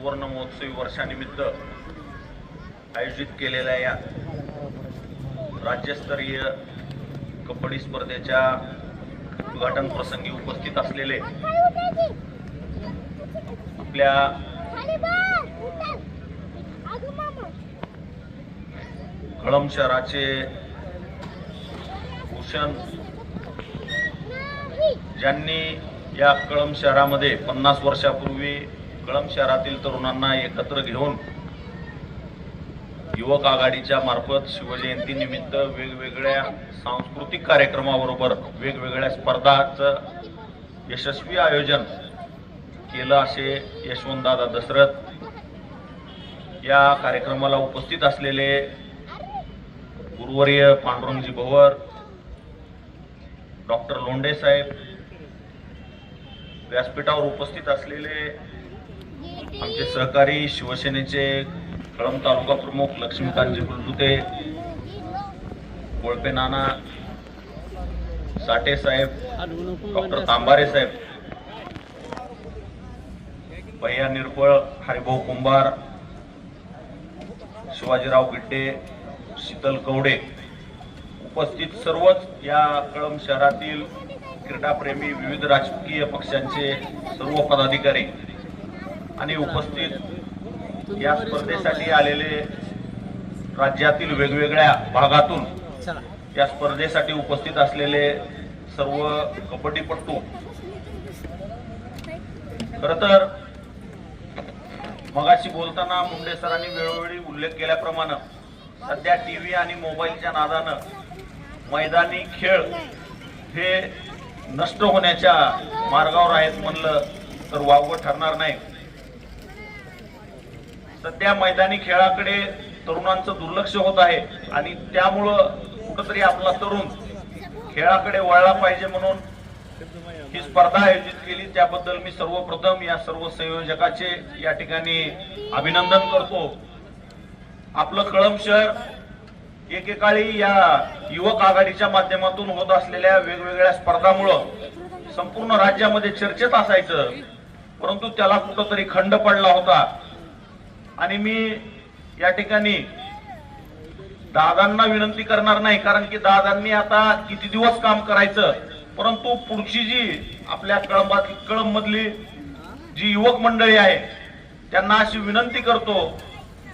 सुवर्ण महोत्सवी वर्षानिमित्त आयोजित केलेल्या या राज्यस्तरीय कबड्डी स्पर्धेच्या उद्घाटन प्रसंगी उपस्थित असलेले आपल्या कळंब शहराचे भूषण ज्यांनी या कळंब शहरामध्ये पन्नास वर्षापूर्वी कळंब शहरातील तरुणांना एकत्र घेऊन युवक आघाडीच्या मार्फत शिवजयंती निमित्त वेगवेगळ्या सांस्कृतिक कार्यक्रमाबरोबर वेगवेगळ्या स्पर्धाचं यशस्वी आयोजन केलं असे यशवंतदादा दशरथ या कार्यक्रमाला उपस्थित असलेले गुरुवर्य पांडुरंगजी भोवर डॉक्टर लोंडे साहेब व्यासपीठावर उपस्थित असलेले सहकारी शिवसेनेचे कळम तालुका प्रमुख लक्ष्मीकांतजी गुलजुते कोळपे नाना साठे साहेब डॉक्टर तांबारे साहेब भैया निरपळ हरिभाऊ कुंभार शिवाजीराव गिड्डे शीतल कवडे उपस्थित सर्वच या कळम शहरातील क्रीडाप्रेमी विविध राजकीय पक्षांचे सर्व पदाधिकारी आणि उपस्थित या स्पर्धेसाठी आलेले राज्यातील वेगवेगळ्या भागातून या स्पर्धेसाठी उपस्थित असलेले सर्व कबड्डीपट्टू खर तर मगाशी बोलताना मुंडे सरांनी वेळोवेळी उल्लेख केल्याप्रमाणे सध्या टीव्ही आणि मोबाईलच्या नादानं मैदानी खेळ हे नष्ट होण्याच्या मार्गावर आहेत म्हणलं तर वावगं ठरणार नाही. सध्या मैदानी खेळाकडे तरुणांचं दुर्लक्ष होत आहे आणि त्यामुळं कुठंतरी आपला तरुण खेळाकडे वळला पाहिजे म्हणून ही स्पर्धा आयोजित केली. त्याबद्दल मी सर्वप्रथम या सर्व संयोजकाचे या ठिकाणी अभिनंदन करतो. आपलं कळम शहर एकेकाळी या युवक आघाडीच्या माध्यमातून होत असलेल्या वेगवेगळ्या स्पर्धामुळं संपूर्ण राज्यामध्ये चर्चेत असायचं परंतु त्याला कुठंतरी खंड पडला होता. आणि मी या ठिकाणी दादांना विनंती करणार नाही कारण की दादांनी आता किती दिवस काम करायचं परंतु पुढची जी आपल्या कळंबात कळंब मधली जी युवक मंडळी आहे त्यांना अशी विनंती करतो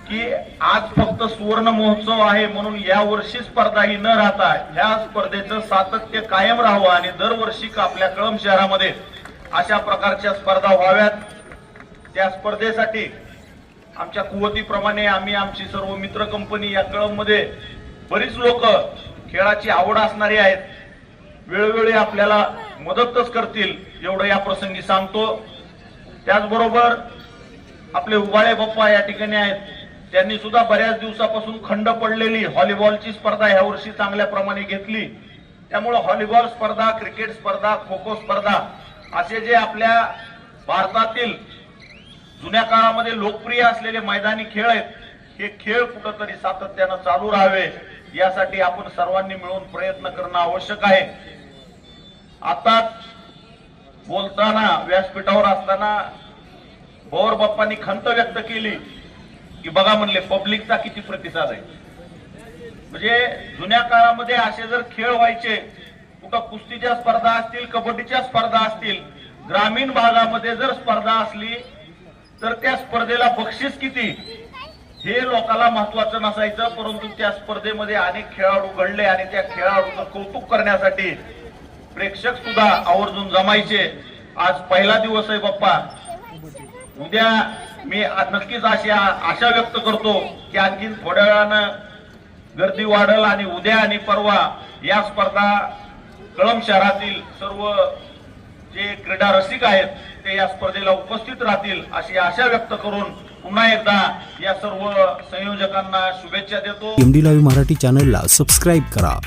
की आज फक्त सुवर्ण महोत्सव आहे म्हणून या वर्षी स्पर्धा ही न राहता या स्पर्धेचं सातत्य कायम राहावं आणि दरवर्षी का आपल्या कळंब शहरामध्ये अशा प्रकारच्या स्पर्धा व्हाव्यात. त्या स्पर्धेसाठी आमच्या कुवतीप्रमाणे आम्ही आमची सर्व मित्र कंपनी या कळंबमध्ये बरीच लोक खेळाची आवड असणारी आहेत. वेळोवेळी आपल्याला मदतच करतील एवढं या प्रसंगी सांगतो. त्याचबरोबर आपले उबाळे बाप्पा या ठिकाणी आहेत. त्यांनी सुद्धा बऱ्याच दिवसापासून खंड पडलेली हॉलीबॉलची स्पर्धा ह्या वर्षी चांगल्या प्रमाणे घेतली. त्यामुळे हॉलीबॉल स्पर्धा क्रिकेट स्पर्धा खो खो स्पर्धा असे जे आपल्या भारतातील जुन्या काळामध्ये लोकप्रिय असलेले मैदानी खेळ आहेत हे खेळ कुठंतरी सातत्यानं चालू राहावे यासाठी आपण सर्वांनी मिळून प्रयत्न करणं आवश्यक आहे. आता बोलताना व्यासपीठावर असताना भोर बाप्पांनी खंत व्यक्त केली की बघा म्हणले पब्लिकचा किती प्रतिसाद आहे. म्हणजे जुन्या काळामध्ये असे जर खेळ व्हायचे कुठं कुस्तीच्या स्पर्धा असतील कबड्डीच्या स्पर्धा असतील ग्रामीण भागामध्ये जर स्पर्धा असली तर त्या स्पर्धेला बक्षीस किती? हे लोकांना महत्वाचं नसायचं परंतु त्या स्पर्धेमध्ये अनेक खेळाडू घडले आणि त्या खेळाडूचं कौतुक करण्यासाठी प्रेक्षक सुद्धा आवर्जून जमायचे. आज पहिला दिवस आहे बाप्पा. उद्या मी नक्कीच अशी आशा व्यक्त करतो की आणखीन थोड्या वेळानं गर्दी वाढल आणि उद्या आणि परवा या स्पर्धा कळम शहरातील सर्व जे क्रीडा रसिक आहेत ते या स्पर्धेला उपस्थित राहतील अशी आशा व्यक्त करून पुन्हा एकदा या सर्व संयोजकांना शुभेच्छा देतो. एमडी लाईव्ह मराठी चॅनलला सबस्क्राईब करा.